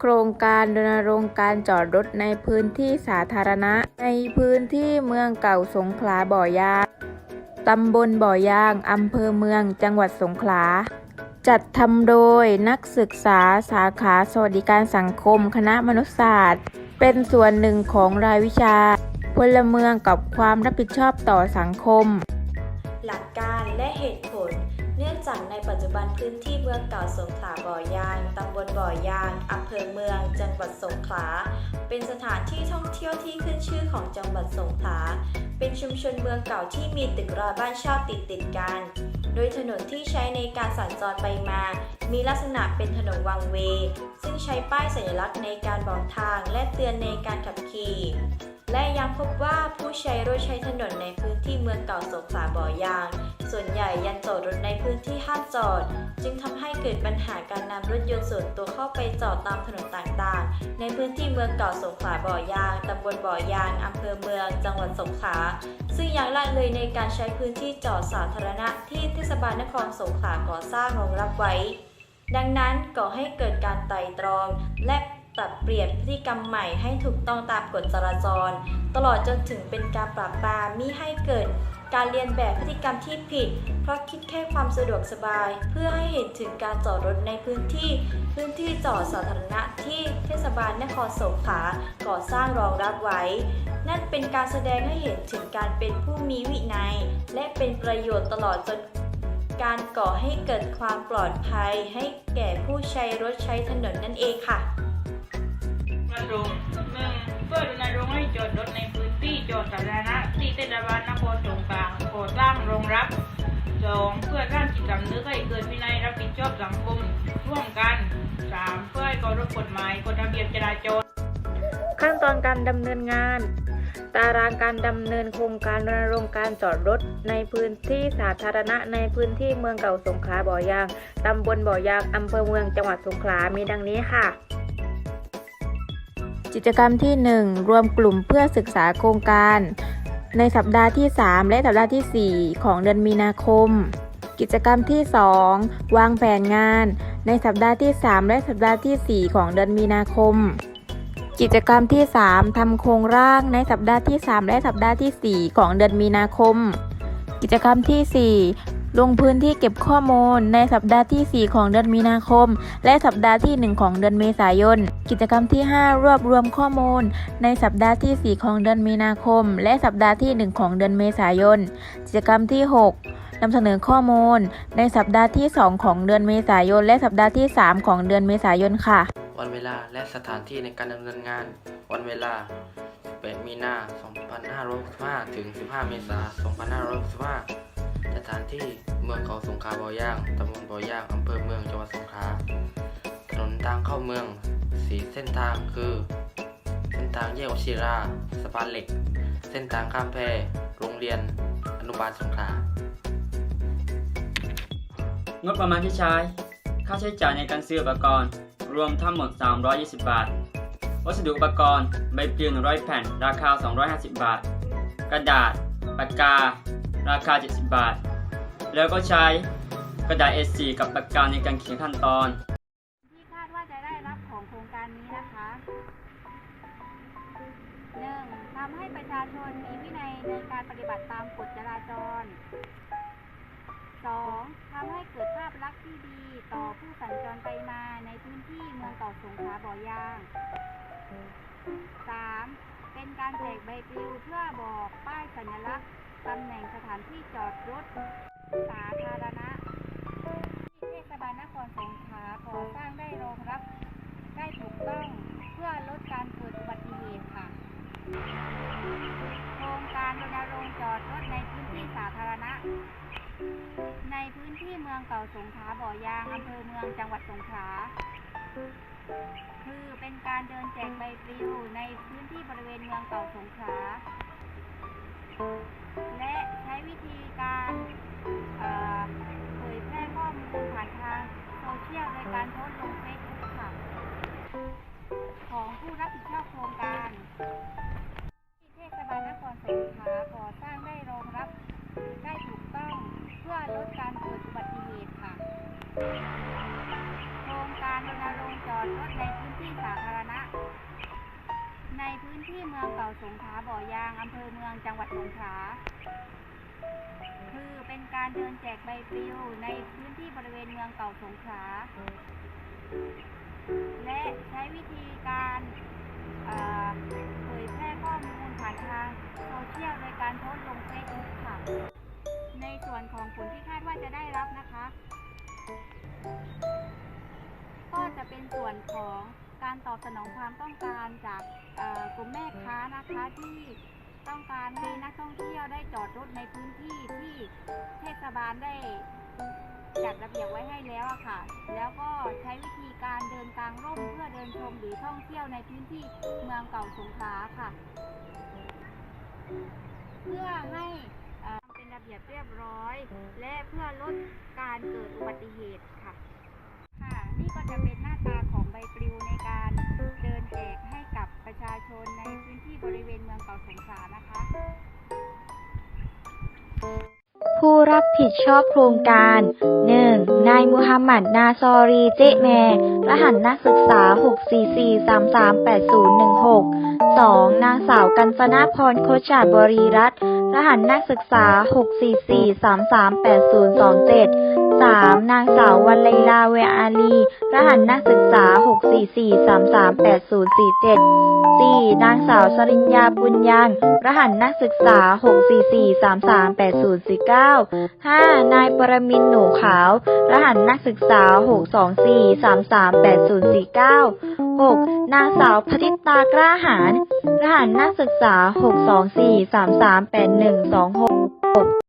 โครงการรณรงค์การจอดรถในพื้นที่สาธารณะ ในพื้นที่เมืองเก่าสงขลาบ่อยางตำบลบ่อยาง อำเภอเมือง จังหวัดสงขลา จัดทำโดยนักศึกษาสาขาสวัสดิการสังคมคณะมนุษยศาสตร์ เป็นส่วนหนึ่งของรายวิชา พลเมืองกับความรับผิดชอบต่อสังคม หลักการและเหตุผล เนื่องจากใน บันพื้นที่เมืองเก่าสงขลาบ่อยาง ตำบลบ่อยาง อำเภอเมือง จังหวัดสงขลา เป็นสถานที่ท่องเที่ยวที่ขึ้นชื่อของจังหวัดสงขลา เป็นชุมชนเมืองเก่าที่มีตึกราบ้านเช่าติดติดกัน โดยถนนที่ใช้ในการสัญจรไปมา มีลักษณะเป็นถนนวังเว ซึ่งใช้ป้ายสัญลักษณ์ในการบอกทางและเตือนในการขับขี่และยังพบว่าผู้ใช้รถใช้ถนนในพื้นที่เมืองเก่าสงขลาบ่อยาง ส่วนใหญ่ยังจอดรถในพื้นที่ห้ามจอด จึงทำให้เกิดปัญหาการนำรถยนต์ส่วนตัวเข้าไปจอดตามถนนต่างๆ ในพื้นที่เมืองเก่าสงขลาบ่อยางตำบลบ่อยางอำเภอเมือง จังหวัดสงขลาซึ่งยังละเลยในการใช้พื้นที่จอดสาธารณะที่เทศบาลนครสงขลาก่อสร้างรองรับไว้ ดังนั้นก่อให้เกิดการไต่ตรองและปรับเปลี่ยนพฤติกรรมใหม่ให้ถูกต้องตามกฎจราจร ตลอดจนถึงเป็นการปราบปรามมิให้เกิด การเรียนแบบพฤติกรรมที่ผิด เพราะคิดแค่ความสะดวกสบาย เพื่อให้เห็นถึงการจอดรถในพื้นที่ พื้นที่จอดสาธารณะที่เทศบาลนครสงขลาก่อสร้างรองรับไว้ นั่นเป็นการแสดงให้เห็นถึงการเป็นผู้มีวินัย และเป็นประโยชน์ตลอดจนการก่อให้เกิดความปลอดภัยให้แก่ผู้ใช้รถใช้ถนนนั่นเองค่ะรณรงค์หนึ่งเพื่อรณรงค์ให้จอดรถใน พื้นที่จอดสาธารณะที่เทศบาลนครสงขลาก่อสร้างรองรับสองเพื่อสร้างจิตสำนึกให้เกิดวินัยรับผิดชอบสังคมร่วมกันสามเพื่อให้เคารพกฎหมายกฎระเบียบจราจร ขั้นตอนการดำเนินงาน ตารางการดำเนินโครงการรณรงค์การจอดรถ ในพื้นที่สาธารณะในพื้นที่เมืองเก่าสงขลาบ่อยางตำบลบ่อยางอำเภอเมืองจังหวัดสงขลามีดังนี้ค่ะ กิจกรรมที่ 1 รวมกลุ่มเพื่อศึกษาโครงการ ในสัปดาห์ที่ 3 และสัปดาห์ที่ 4 ของเดือนมีนาคม กิจกรรมที่ 2 วางแผนงาน ในสัปดาห์ที่ 3 และสัปดาห์ทีสี่4 ของเดือนมีนาคม กิจกรรมที่ 3ทำโครงร่างในสัปดาห์ที่ 3 และสัปดาห์ทีสี่4 ของเดือนมีนาคม กิจกรรมที่ 4 ลงพื้นที่เก็บข้อมูลในสัปดาห์ที่ 4 ของเดือนมีนาคม และสัปดาห์ที่ 1 ของเดือนเมษายน กิจกรรมที่ 5 รวบรวมข้อมูล ในสัปดาห์ที่ 4 ของเดือนมีนาคม และสัปดาห์ที่ 1 ของเดือนเมษายน กิจกรรมที่ 6นำเสนอข้อมูล ในสัปดาห์ที่ 2 ของเดือนเมษายน และสัปดาห์ที่ 3 ของเดือนเมษายนค่ะ วันเวลาและสถานที่ในการดำเนินงาน วันเวลา 18 มีนา 2565 ถึง 15 เมษายน 2565 ถานที่เมืองเขาสงขลาบ่อย่างตำบลบ่อย่างอำเภอเมืองจังหวัดสงขลาถนนทางเข้าเมืองสีเส้นทางคือ เส้นทางแยกวชิราสะพานเหล็ก เส้นทางข้ามแพโรงเรียน อนุบาลสงขลางบประมาณที่ใช้ ค่าใช้จ่ายในการซื้ออุปกรณ์ รวมทั้งหมด 320 บาท วัสดุอุปกรณ์ ใบปลิว100 แผ่น ราคา 250 บาท กระดาษ ปากกา ราคา 70 บาท แล้วก็ใช้กระดาษ A4 กับปากกาในการเขียนขั้นตอน ที่คาดว่าจะได้รับของโครงการนี้นะคะ 1. ทำให้ประชาชนมีวินัยในการปฏิบัติตามกฎจราจร 2. ทำให้เกิดภาพลักษณ์ที่ดีต่อผู้สัญจรไปมาในพื้นที่เมืองเก่าสงขลาบ่อยาง 3. เป็นการแจกใบปลิวเพื่อบอกป้ายสัญลักษณ์ตำแหน่งสถานที่จอดรถ สาธารณะที่เทศบาลนครสงขลาก่อสร้างได้รองรับได้ถูกต้องเพื่อลดการเกิดอุบัติเหตุค่ะ โครงการรณรงค์จอดรถในพื้นที่สาธารณะ ในพื้นที่เมืองเก่าสงขลาบ่อยางอำเภอเมืองจังหวัดสงขลาคือเป็นการเดินแจกใบปลิวในพื้นที่บริเวณเมืองเก่าสงขลาและใช้วิธีการ ยลโดยการโพสต์ลงเฟซบุ๊กค่ะ ของผู้รับผิดชอบโครงการที่เทศบาลนครสงขลาก่อสร้างได้รองรับได้ถูกต้องเพื่อลดการเกิดอุบัติเหตุค่ะ โครงการรณรงค์จอดรถในพื้นที่สาธารณะ ในพื้นที่เมืองเก่าสงขลาบ่อยางอำเภอเมืองจังหวัดสงขลา คือเป็นการเดินแจกใบปลิวในพื้นที่บริเวณเมืองเก่าสงขลา และใช้วิธีการเผยแพร่ข้อมูลผ่านทางโซเชียลโดยการโพสต์ลงเฟซบุ๊กค่ะ ในส่วนของผลที่คาดว่าจะได้รับนะคะ ก็จะเป็นส่วนของการตอบสนองความต้องการจากกลุ่มแม่ค้านะคะที่ ต้องการให้นักท่องเที่ยวได้จอดรถในพื้นที่ที่เทศบาลได้จัดระเบียบไว้ให้แล้วอะค่ะ แล้วก็ใช้วิธีการเดินกลางร่มเพื่อเดินชมหรือท่องเที่ยวในพื้นที่เมืองเก่าสงขลาค่ะ เพื่อให้เอ่อเป็นระเบียบเรียบร้อย และเพื่อลดการเกิดอุบัติเหตุค่ะ ค่ะ นี่ก็จะเป็นหน้าตาของใบปลิวในการเดินแจก ชนในพื้นที่บริเวณเมืองเก่าสงขลานะคะ ผู้รับผิดชอบโครงการ 1. นายมูฮัมหมัดนาซอรีเจแมรหัสนักศึกษา 644338016 2. นางสาวกัญจนาพรโคชาบรีรัตน์รหัสนักศึกษา 644338027 3. นางสาววันไลลาเวอาลี รหัสนักศึกษา 644338047 4. นางสาวสริญญาบุญยังรหัสนักศึกษา 644338049 5. นายปรมินหนูขาว รหัสนักศึกษา 62433 8049 6. นางสาวพทิตากล้าหาร รหัสนักศึกษา 624338126